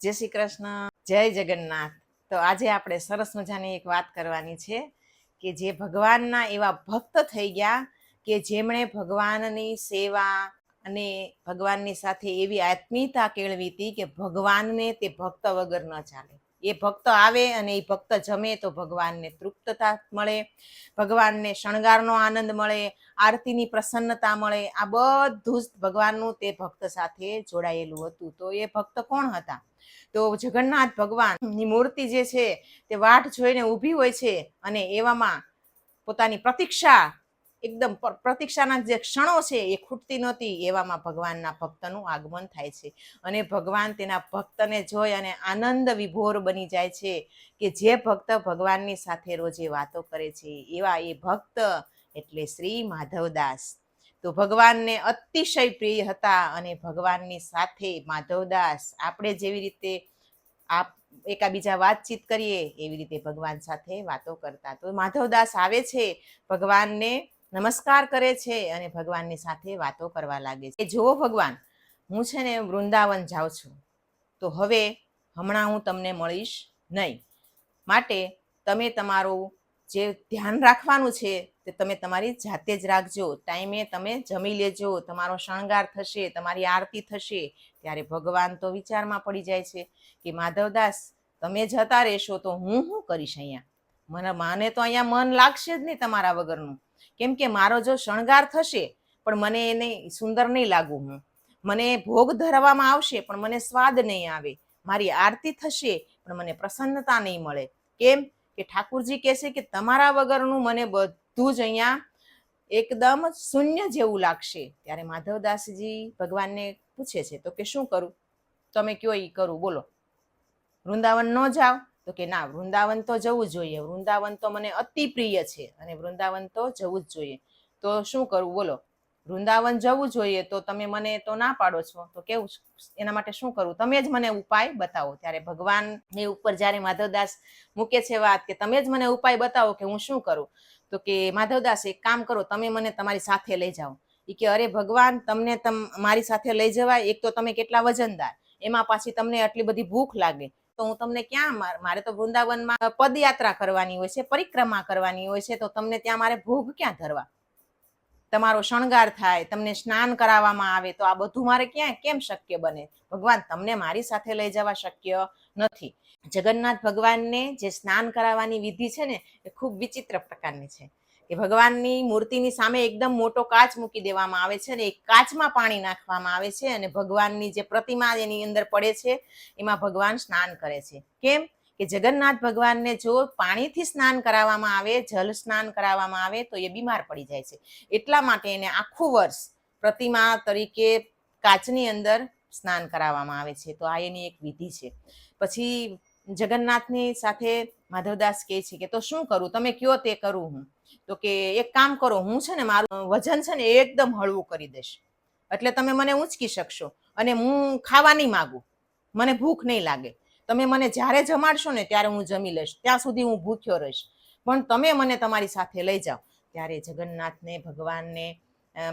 જય શ્રી કૃષ્ણ, જય જગન્નાથ. તો આજે આપણે સરસ મજાની એક વાત કરવાની છે કે જે ભગવાનના એવા ભક્ત થઈ ગયા કે જેમણે ભગવાનની સેવા અને ભગવાનની સાથે એવી આત્મીયતા કેળવી હતી કે ભગવાનને તે ભક્ત વગર ન ચાલે. એ ભક્ત આવે અને એ ભક્ત જમે તો ભગવાનને તૃપ્તતા મળે, ભગવાનને શણગારનો આનંદ મળે, આરતીની પ્રસન્નતા મળે. આ બધું જ ભગવાનનું તે ભક્ત સાથે જોડાયેલું હતું. તો એ ભક્ત કોણ હતા? તો જગન્નાથ ભગવાનની મૂર્તિ જે છે તે વાટ જોઈને ઊભી હોય છે અને એવામાં પોતાની પ્રતીક્ષા એકદમ પ્રતીક્ષાના જે ક્ષણો છે એ ખૂટતી નહોતી એવામાં ભગવાનના ભક્તનું આગમન થાય છે. અને ભગવાન તેના ભક્તને જોઈ અને આનંદ વિભોર બની જાય છે કે જે ભક્ત ભગવાનની સાથે રોજે વાતો કરે છે, એવા એ ભક્ત એટલે શ્રી માધવદાસ. તો ભગવાનને અતિશય પ્રિય હતા અને ભગવાનની સાથે માધવદાસ આપણે જેવી રીતે આપ, એકાબીજા વાતચીત કરીએ એવી રીતે ભગવાન સાથે વાતો કરતા. તો માધવદાસ આવે છે, ભગવાનને નમસ્કાર કરે છે અને ભગવાનની સાથે વાતો કરવા લાગે છે. જુઓ ભગવાન, હું છે ને વૃંદાવન જાઉં છું. તો હવે હમણાં હું તમને મળીશ નહીં. માટે તમે તમારું જે ધ્યાન રાખવાનું છે તે તમે તમારી જાતે જ રાખજો. ટાઈમે તમે જમી લેજો. તમારો શણગાર થશે, તમારી આરતી થશે. ત્યારે ભગવાન તો વિચારમાં પડી જાય છે કે માધવદાસ, તમે જતા રહેશો તો હું શું કરીશ અહીંયા? મને, માને તો અહીંયા મન લાગશે જ નહીં તમારા વગરનું. કેમ કે મારો જો શણગાર થશે, પણ મને એને સુંદર નહીં લાગું હું. મને ભોગ ધરવામાં આવશે, પણ મને સ્વાદ નહીં આવે. મારી આરતી થશે, પણ મને પ્રસન્નતા નહીં મળે. કેમ કે ઠાકુરજી કહેશે કે તમારા વગરનું મને બધું જ અહીંયા એકદમ શૂન્ય જેવું લાગશે. ત્યારે માધવદાસજી ભગવાનને પૂછે છે, તો કે શું કરું? તમે કયો એ કરું? બોલો. વૃંદાવન ન જાઓ. તો કે ના, વૃંદાવન તો જવું જોઈએ. વૃંદાવન તો મને અતિ પ્રિય છે અને વૃંદાવન તો જવું જ જોઈએ. તો શું કરવું બોલો. વૃંદાવન જવું જોઈએ તો તમે મને તો ના પાડો છો. તો કેવું એના માટે શું કરવું તમે જ મને ઉપાય બતાવો. ત્યારે ભગવાનની ઉપર જ્યારે માધવદાસ મૂકે છે વાત કે તમે જ મને ઉપાય બતાવો કે હું શું કરું? તો કે માધવદાસ એક કામ કરો, તમે મને તમારી સાથે લઈ જાઓ. એ કે અરે ભગવાન, તમને તમ, મારી સાથે લઈ જવાય? એક તો તમે કેટલા વજનદાર. એમાં પાછી તમને આટલી બધી ભૂખ લાગે. તો હું તમને ક્યાં માર- તો વૃંદાવનમાં પદયાત્રા કરવાની હોય છે, પરિક્રમા કરવાની હોય છે, તો તમને ત્યાં મારે ભોગ ક્યાં ધરવા? તમારો શણગાર થાય, તમને સ્નાન કરાવવામાં આવે, તો આ બધું મારે ક્યાં, કેમ શક્ય બને? ભગવાન, તમને મારી સાથે લઈ જવા શક્ય નથી. જગન્નાથ ભગવાનને જે સ્નાન કરાવવાની વિધિ છે ને, એ ખૂબ વિચિત્ર પ્રકારની છે. કે ભગવાનની મૂર્તિની સામે એકદમ મોટો કાચ મૂકી દેવામાં આવે છે અને એ કાચમાં પાણી નાખવામાં આવે છે અને ભગવાનની જે પ્રતિમા એની અંદર પડે છે, એમાં ભગવાન સ્નાન કરે છે. કેમ? કે જગન્નાથ ભગવાનને જો પાણીથી સ્નાન કરાવવામાં આવે, જલ સ્નાન કરાવવામાં આવે, તો એ બીમાર પડી જાય છે. એટલા માટે એને આખું વર્ષ પ્રતિમા તરીકે કાચની અંદર સ્નાન કરાવવામાં આવે છે. તો આ એની એક વિધિ છે. પછી જગન્નાથની સાથે માધવદાસ કહે છે કે તો શું કરું? તમે કયો તે કરું હું? તો કે એક કામ કરો, હું છે ને મારું વજન છે ને એકદમ હળવું કરી દઈશ. એટલે તમે મને ઊંચકી શકશો અને હું ખાવા નહીં માગું. મને ભૂખ નહીં લાગે. તમે મને જ્યારે જમાડશો ને ત્યારે હું જમી લઈશ. ત્યાં સુધી હું ભૂખ્યો રહીશ. પણ તમે મને તમારી સાથે લઈ જાઓ. ત્યારે જગન્નાથને, ભગવાનને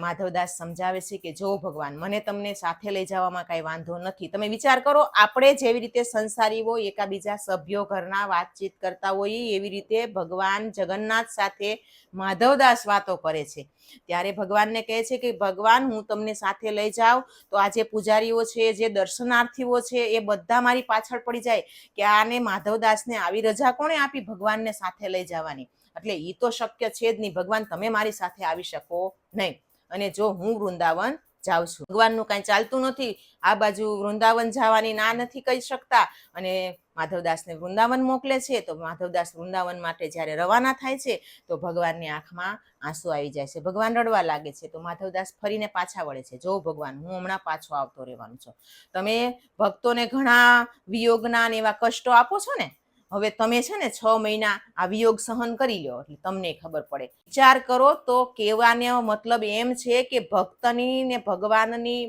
માધવદાસ સમજાવે છે કે જો ભગવાન મને તમને સાથે લઈ જવામાં કાંઈ વાંધો નથી, તમે વિચાર કરો આપણે જેવી રીતે સંસારી હોય, એકાબીજા સભ્યો ઘરના વાતચીત કરતા હોઈએ, એવી રીતે ભગવાન જગન્નાથ સાથે માધવદાસ વાતો કરે છે. ત્યારે ભગવાનને કહે છે કે, ભગવાન, હું તમને સાથે લઈ જાઉં તો આ જે પૂજારીઓ છે, જે દર્શનાર્થીઓ છે, એ બધા મારી પાછળ પડી જાય કે આને માધવદાસને આવી રજા કોણે આપી ભગવાનને સાથે લઈ જવાની? એટલે એ તો શક્ય છે જ નહીં. ભગવાન, તમે મારી સાથે આવી શકો નહીં. અને જો હું વૃંદાવન જાઉં છું. ભગવાનનું કાંઈ ચાલતું નથી, આ બાજુ વૃંદાવન જવાની ના નથી કહી શકતા અને માધવદાસને વૃંદાવન મોકલે છે, તો માધવદાસ વૃંદાવન માટે જ્યારે રવાના થાય છે, તો ભગવાનની આંખમાં આંસુ આવી જાય છે. ભગવાન રડવા લાગે છે, તો માધવદાસ ફરીને પાછા વળે છે. જો ભગવાન, હું હમણાં પાછો આવતો રહેવાનું છું. તમે ભક્તોને ઘણા વિયોગના એવા કષ્ટો આપો છો ને? હવે તમે છે ને છ મહિના આ વિયોગ સહન કરી લો, એટલે તમને ખબર પડે. વિચાર કરો તો કહેવાનો મતલબ એમ છે કે ભક્તની ને ભગવાનની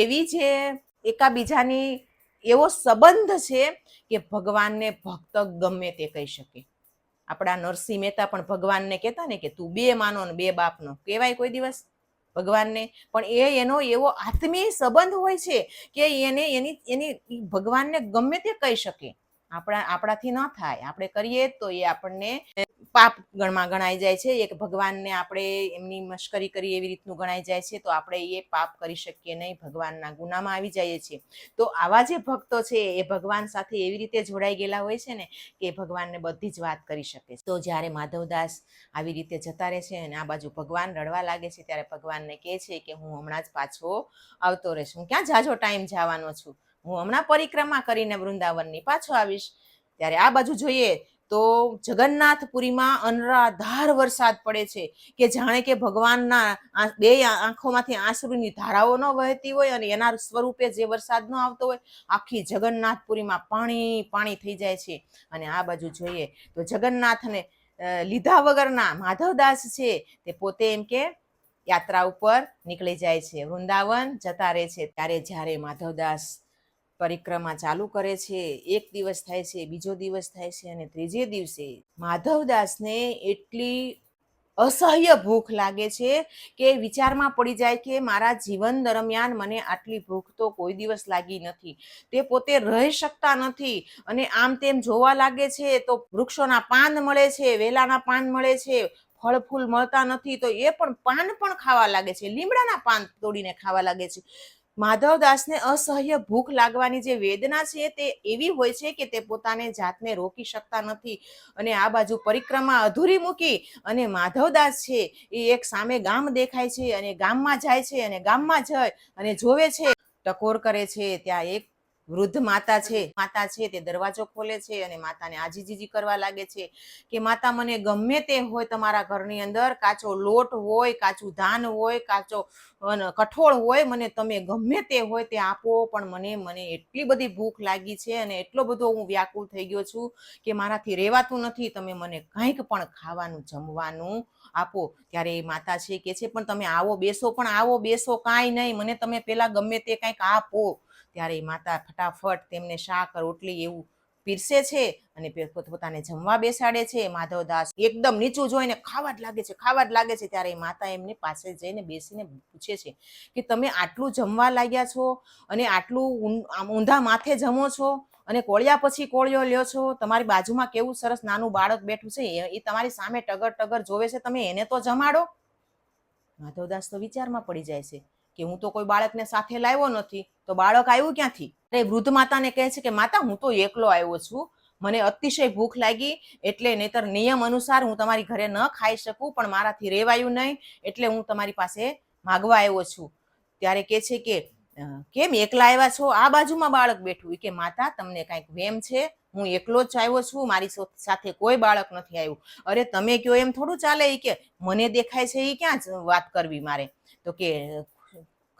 એવી જે એકાબીજાની એવો સંબંધ છે કે ભગવાનને ભક્ત ગમે તે કહી શકે. આપણા નરસિંહ મહેતા પણ ભગવાનને કહેતા ને કે તું બે માનો ને બે બાપનો. કહેવાય કોઈ દિવસ ભગવાનને? પણ એ એનો એવો આત્મીય સંબંધ હોય છે કે એને એની એની ભગવાનને ગમે તે કહી શકે. આપણા, આપણાથી ન થાય. આપણે કરીએ તો એ આપણને પાપ ગણમાં ગણાઈ જાય છે. એક ભગવાનને આપણે એમની મશ્કરી કરી એવી રીતનું ગણાઈ જાય છે, તો આપણે એ પાપ કરી શકીએ નહીં, ભગવાનના ગુનામાં આવી જઈએ છીએ. તો આવા જે ભક્તો છે, એ ભગવાન સાથે એવી રીતે જોડાઈ ગયેલા હોય છે ને, કે ભગવાનને બધી જ વાત કરી શકે તો જ્યારે માધવદાસ આવી રીતે જતા રહે છે અને આ બાજુ ભગવાન રડવા લાગે છે, ત્યારે ભગવાનને કહે છે કે, હું હમણાં જ પાછો આવતો રહીશ. હું ક્યાં જાજો ટાઈમ જવાનો છું? હું હમણાં પરિક્રમા કરીને વૃંદાવનની પાછો આવીશ. ત્યારે આ બાજુ જોઈએ તો જગન્નાથપુરીમાં અનરાધાર વરસાદ પડે છે કે જાણે કે ભગવાનના બે આંખોમાંથી આંસુની ધારાઓ ન વહેતી હોય અને એના સ્વરૂપે જે વરસાદ ન આવતો હોય, આખી જગન્નાથપુરીમાં પાણી પાણી થઈ જાય છે. અને આ બાજુ જોઈએ તો જગન્નાથને લીધા વગરના માધવદાસ છે તે પોતે એમ કે યાત્રા ઉપર નીકળી જાય છે. વૃંદાવન જતા રહે છે ત્યારે જ્યારે માધવદાસ પરિક્રમા ચાલુ કરે છે, એક દિવસ થાય છે, બીજો દિવસ થાય છે અને ત્રીજે દિવસે માધવદાસને એટલી અસહ્ય ભૂખ લાગે છે કે વિચારમાં પડી જાય કે મારા જીવન દરમિયાન મને આટલી ભૂખ તો કોઈ દિવસ લાગી નથી. તે પોતે રહી શકતા નથી અને આમ તેમ જોવા લાગે છે તો વૃક્ષોના પાન મળે છે, વેલાના પાન મળે છે ફળ ફૂલ મળતા નથી તો એ પણ પાન પણ ખાવા લાગે છે, લીમડાના પાન તોડીને ખાવા લાગે છે. માધવદાસને અસહ્ય ભૂખ લાગવાની જે વેદના છે તે એવી હોય છે કે તે પોતાને જાતને રોકી શકતા નથી. અને આ બાજુ પરિક્રમા અધૂરી મૂકી અને માધવદાસ છે એ એક સામે ગામ દેખાય છે અને ગામમાં જાય છે અને ગામમાં જાય અને જોવે છે. ટકોર કરે છે, ત્યાં એક વૃદ્ધ માતા છે માતા છે તે દરવાજો ખોલે છે અને માતાને આજીજીજી કરવા લાગે છે કે માતા મને ગમે તે હોય તમારા ઘરની અંદર, કાચો લોટ હોય, કાચું ધાન હોય, કાચો કઠોળ હોય, મને તમે ગમે તે હોય તે આપો, પણ મને મને એટલી બધી ભૂખ લાગી છે અને એટલો બધો હું વ્યાકુળ થઈ ગયો છું કે મારાથી રહેવાતું નથી, તમે મને કંઈક પણ ખાવાનું જમવાનું આપો. ત્યારે એ માતા છે કે છે, પણ તમે આવો, બેસો, પણ આવો, બેસો કાંઈ નહીં, મને તમે પહેલાં ગમે તે કંઈક આપો. ત્યારે એ માતા ફટાફટ તેમને શાક રોટલી એવું પીરસે છે અને પોતાને જમવા બેસાડે છે. માધવદાસ એકદમ નીચું જોઈને ખાવા જ લાગે છે, ખાવા જ લાગે છે. ત્યારે એ માતા એમની પાસે જઈને બેસીને પૂછે છે કે તમે આટલું જમવા લાગ્યા છો અને આટલું ઊંધા માથે જમો છો અને કોળિયા પછી કોળિયો લ્યો છો? તમારી બાજુમાં કેવું સરસ નાનું બાળક બેઠું છે. એ તમારી સામે ટગર ટગર જોવે છે. તમે એને તો જમાડો? માધવદાસ તો વિચારમાં પડી જાય છે. કે હું તો કોઈ બાળકને સાથે લાવ્યો નથી, તો બાળક આવ્યું ક્યાંથી? અરે વૃદ્ધ માતાને કહે છે કે, માતા, હું તો એકલો આવ્યો છું. મને અતિશય ભૂખ લાગી, એટલે નહીતર નિયમ અનુસાર હું તમારી ઘરે ન ખાઈ શકું, પણ મારાથી રેવાયું નહીં, એટલે હું તમારી પાસે માગવા આવ્યો છું. ત્યારે કહે છે કે કેમ એકલા આવ્યા છો? આ બાજુમાં બાળક બેઠું. કે, માતા, તમને કાંઈક વેમ છે? હું એકલો જ આવ્યો છું, મારી સાથે કોઈ બાળક નથી આવ્યું. અરે, તમે કયો એમ થોડું ચાલે? કે, મને દેખાય છે એ ક્યાં વાત કરવી મારે. તો કે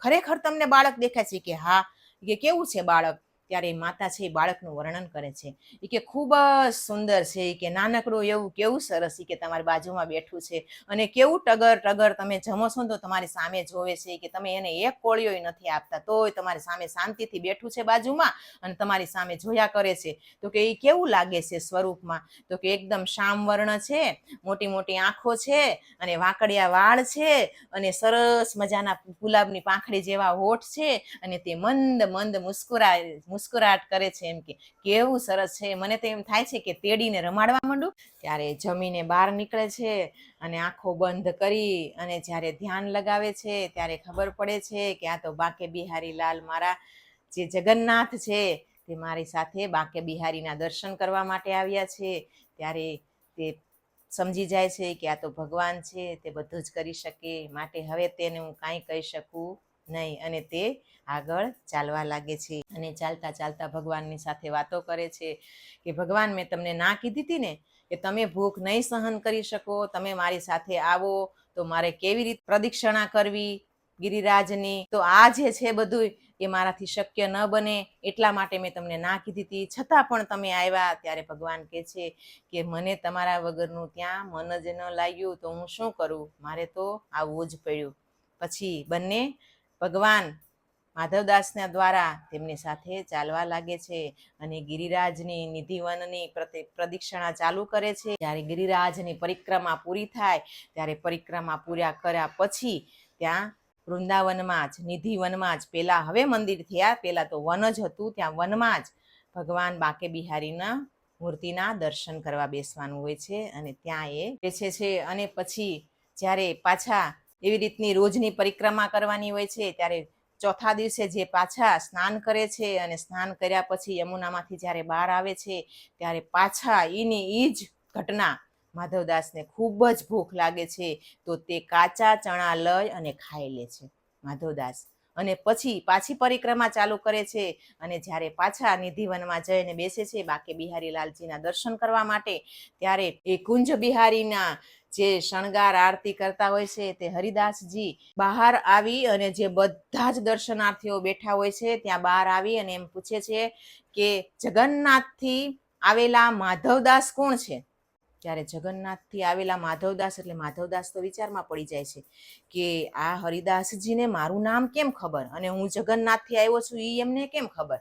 ખરેખર તમને બાળક દેખાય છે કે હા કે કેવું છે બાળક? ત્યારે માતા છે એ બાળકનું વર્ણન કરે છે. એ કે ખૂબ સુંદર છે કે નાનકડું એવું કેવું સરસ કે તમારી બાજુમાં બેઠું છે. અને કેવું ટગર ટગર તમે જમો છો તો તમારી સામે જોવે છે કે તમે એને એક કોળિયોય નથી આપતા, તોય તમારી સામે શાંતિથી બેઠું છે બાજુમાં અને તમારી સામે જોયા કરે છે. તો કે એ કેવું લાગે છે સ્વરૂપમાં? તો કે એકદમ શામ વર્ણ છે, મોટી મોટી આંખો છે અને વાંકડિયા વાળ છે અને સરસ મજાના ગુલાબની પાંખડી જેવા હોઠ છે અને તે મંદ મંદ મુસ્કુરાય મુસ્કુરાટ કરે છે એમ કે, કેવું સરસ છે. મને તો એમ થાય છે કે તેડીને રમાડવા માંડું, ત્યારે જમીને બહાર નીકળે છે અને આંખો બંધ કરી અને જ્યારે ધ્યાન લગાવે છે ત્યારે ખબર પડે છે કે આ તો બાકે બિહારી લાલ મારા જે જગન્નાથ છે તે મારી સાથે બાકે બિહારીના દર્શન કરવા માટે આવ્યા છે. ત્યારે તે સમજી જાય છે કે આ તો ભગવાન છે, તે બધું જ કરી શકે, માટે હવે તેને હું કાંઈ કહી શકું નહીં અને તે આગળ ચાલવા લાગે છે. અને ચાલતા ચાલતા ભગવાનની સાથે વાતો કરે છે કે, ભગવાન, મેં તમને ના કીધી હતી ને કે તમે ભૂખ નહીં સહન કરી શકો, તમે મારી સાથે આવો, તો મારે કેવી રીતે પ્રદક્ષિણા કરવી ગિરિરાજની? તો આ જે છે બધું એ મારાથી શક્ય ન બને, એટલા માટે મેં તમને ના કીધી હતી. છતાં પણ તમે આવ્યા ત્યારે ભગવાન કહે છે કે, મને તમારા વગરનું ત્યાં મન જ ન લાગ્યું, તો હું શું કરું? મારે તો આવવું જ પડ્યું. પછી બંને, ભગવાન માધવદાસના દ્વારા તેમની સાથે ચાલવા લાગે છે અને ગિરિરાજની નિધિવનની પ્રદક્ષિણા ચાલુ કરે છે. જ્યારે ગિરિરાજની પરિક્રમા પૂરી થાય, ત્યારે પરિક્રમા પૂરા કર્યા પછી ત્યાં વૃંદાવનમાં જ નિધિ વનમાં જ પહેલાં હવે મંદિર થયા પહેલાં તો વન જ હતું, ત્યાં વનમાં જ ભગવાન બાકે બિહારીના મૂર્તિના દર્શન કરવા બેસવાનું હોય છે અને ત્યાં એ બેસે છે અને પછી જ્યારે પાછા એવી રીતની રોજની પરિક્રમા કરવાની હોય છે, ત્યારે ચોથા દિવસે જે પાછા સ્નાન કરે છે અને સ્નાન કર્યા પછી યમુનામાંથી જ્યારે બહાર આવે છે, ત્યારે પાછા એની એ જ ઘટના માધવદાસને ખૂબ જ ભૂખ લાગે છે, તો તે કાચા ચણા લઈ અને ખાઈ લે છે માધવદાસ. અને પછી પાછી પરિક્રમા ચાલુ કરે છે અને જ્યારે પાછા નિધિવનમાં જઈને બેસે છે બાકી બિહારી લાલજીના દર્શન કરવા માટે, ત્યારે એ કુંજ બિહારીના જે શણગાર આરતી કરતા હોય છે તે હરિદાસજી બહાર આવી અને જે બધા જ દર્શનાર્થીઓ બેઠા હોય છે ત્યાં બહાર આવી અને એમ પૂછે છે કે જગન્નાથથી આવેલા માધવદાસ કોણ છે? ત્યારે જગન્નાથથી આવેલા માધવદાસ, એટલે માધવદાસ તો વિચારમાં પડી જાય છે કે આ હરિદાસજીને મારું નામ કેમ ખબર? અને હું જગન્નાથથી આવ્યો છું એ એમને કેમ ખબર?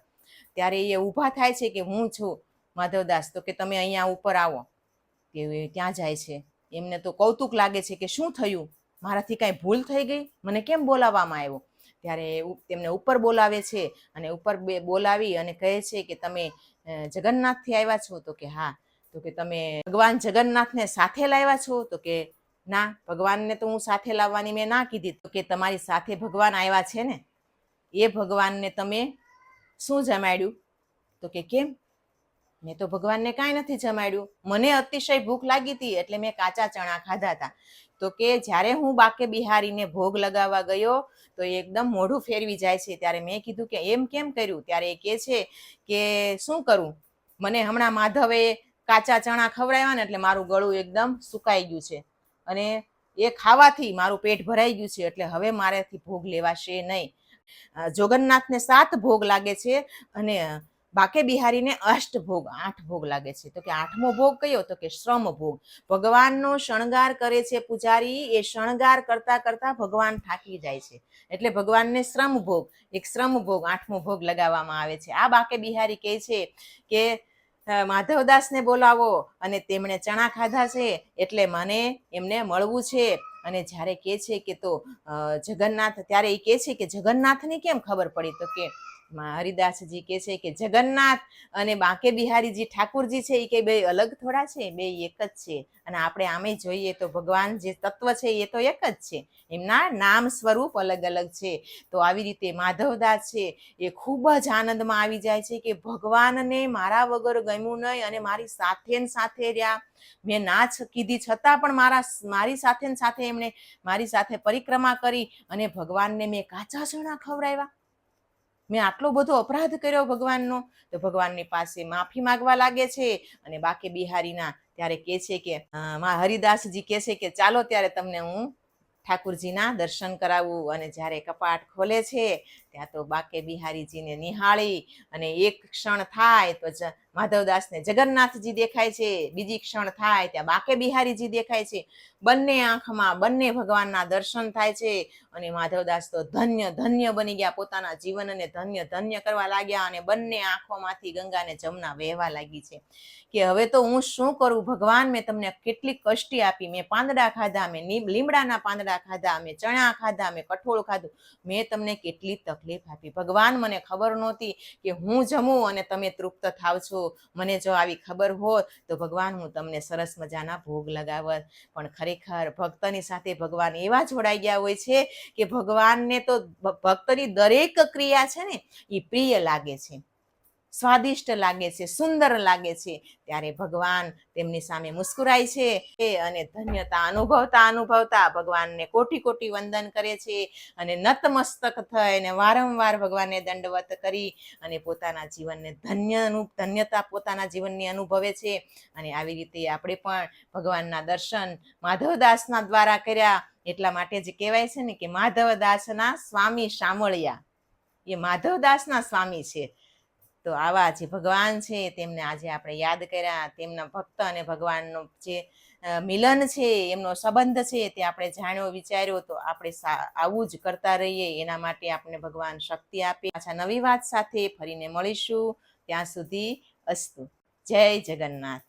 ત્યારે એ ઊભા થાય છે કે હું છું માધવદાસ, તો કે તમે અહીંયા ઉપર આવો. કે ત્યાં જાય છે. એમને તો કૌતુક લાગે છે કે શું થયું? મારાથી કાંઈ ભૂલ થઈ ગઈ? મને કેમ બોલાવવામાં આવ્યો? ત્યારે તેમને ઉપર બોલાવે છે અને ઉપર બે, બોલાવી અને કહે છે કે તમે જગન્નાથથી આવ્યા છો તો કે હા. તો કે તમે ભગવાન જગન્નાથને સાથે લાવ્યા છો તો કે ના, ભગવાનને તો હું સાથે લાવવાની મેં ના કીધી. તો કે તમારી સાથે ભગવાન આવ્યા છે ને? એ ભગવાનને તમે શું જમાડ્યું? તો કે કેમ? મેં તો ભગવાનને કાંઈ નથી જમાડ્યું. મને અતિશય ભૂખ લાગી હતી એટલે મેં કાચા ચણા ખાધા હતા. તો કે જ્યારે હું બાકે બિહારીને ભોગ લગાવવા ગયો, તો એકદમ મોઢું ફેરવી જાય છે. ત્યારે મેં કીધું કે એમ કેમ કર્યું? ત્યારે એ કહે છે કે શું કરું? મને હમણાં માધવે કાચા ચણા ખવડાવ્યા ને એટલે મારું ગળું એકદમ સુકાઈ ગયું છે. અને એ ખાવાથી મારું પેટ ભરાઈ ગયું છે એટલે હવે મારેથી ભોગ લેવાશે નહીં. જોગન્નાથને સાત ભોગ લાગે છે અને બાકે બિહારીને અષ્ટ ભોગ આઠ ભોગ લાગે છે. તો કે આઠમો ભોગ કયો? તો કે શ્રમ ભોગ ભગવાનનો શણગાર કરે છે પૂજારી, એ શણગાર કરતા કરતા ભગવાન થાકી જાય છે. એટલે ભગવાનને શ્રમ ભોગ એક શ્રમ ભોગ આઠમો ભોગ લગાવવામાં આવે છે. આ બાકે બિહારી કહે છે કે માધવદાસને બોલાવો અને તેમણે ચણા ખાધા છે એટલે મને એમને મળવું છે. અને જ્યારે કહે છે કે તો જગન્નાથ, ત્યારે એ કહે છે કે જગન્નાથની કેમ ખબર પડી? તો કે માં હરિદાસજી કે છે કે જગન્નાથ અને બાંકે બિહારીજી ઠાકુરજી છે એ કે બે અલગ થોડા છે, બે એક જ છે. અને આપણે આમે જોઈએ તો ભગવાન જે તત્વ છે એ તો એક જ છે. એમના નામ સ્વરૂપ અલગ અલગ છે. તો આવી રીતે માધવદાસ છે, એ ખૂબ જ આનંદમાં આવી જાય છે કે ભગવાનને મારા વગર ગમ્યું નહીં અને મારી સાથે ને સાથે રહ્યા. મેં ના કીધી છતાં પણ મારા મારી સાથે ને સાથે એમણે મારી સાથે પરિક્રમા કરી અને ભગવાનને મેં કાચા સોના ખવડાવ્યા. મેં આટલો બધો અપરાધ કર્યો ભગવાનનો, તો ભગવાનની પાસે માફી માંગવા લાગે છે અને બાકી બિહારીના ત્યારે કહે છે કે મા હરિદાસજી કહે છે કે, ચાલો ત્યારે તમને હું ઠાકુરજીના દર્શન કરાવું. અને જ્યારે કપાટ ખોલે છે, ત્યાં તો બાકે બિહારીજીને નિહાળી અને એક ક્ષણ થાય તો માધવદાસને જગન્નાથજી દેખાય છે, બીજી ક્ષણ થાય ત્યાં બાકે બિહારીજી દેખાય છે, બંને આંખમાં, બંને ભગવાનના દર્શન થાય છે અને માધવદાસ તો ધન્ય ધન્ય બની ગયા, પોતાના જીવનને ધન્ય ધન્ય કરવા લાગ્યા અને બંને આંખોમાંથી ગંગાને જમના વહેવા લાગી છે કે હવે તો હું શું કરું? ભગવાન, મેં તમને કેટલી કષ્ટી આપી, મેં પાંદડા ખાધા, મેં લીમડાના પાંદડા ખાધા, મેં ચણા ખાધા, મેં કઠોળ ખાધું, મેં તમને કેટલી તકલીફ આપી? ભગવાન મને ખબર નહોતી કે હું જમું અને તમે તૃપ્ત થાવ છો. મને જો આવી ખબર હોત તો ભગવાન હું તમને સરસ મજાના ભોગ લગાવત. પણ ખરેખર ભક્તની સાથે ભગવાન એવા જોડાઈ ગયા હોય છે કે ભગવાનને તો ભક્તની દરેક ક્રિયા છે ને એ પ્રિય લાગે છે. સ્વાદિષ્ટ લાગે છે, સુંદર લાગે છે. ત્યારે ભગવાન તેમની સામે મુસ્કુરાય છે અને ધન્યતા અનુભવતા અનુભવતા ભગવાનને કોટી કોટી વંદન કરે છે અને નતમસ્તક થઈને વારંવાર ભગવાનને દંડવત કરી અને પોતાના જીવનને ધન્ય ધન્યતા પોતાના જીવનની અનુભવે છે. અને આવી રીતે આપણે પણ ભગવાનના દર્શન માધવદાસના દ્વારા કર્યા. એટલા માટે જ કહેવાય છે ને કે માધવદાસના સ્વામી શામળિયા. એ માધવદાસના સ્વામી છે. તો આવા જે ભગવાન છે તેમને આજે આપણે યાદ કર્યા. તેમના ભક્ત અને ભગવાનનો જે મિલન છે, એમનો સંબંધ છે તે આપણે જાણ્યો, વિચાર્યો. તો આપણે આવું જ કરતા રહીએ. એના માટે આપણે ભગવાન શક્તિ આપે. પાછા નવી વાત સાથે ફરીને મળીશું. ત્યાં સુધી અસ્તુ. જય જગન્નાથ.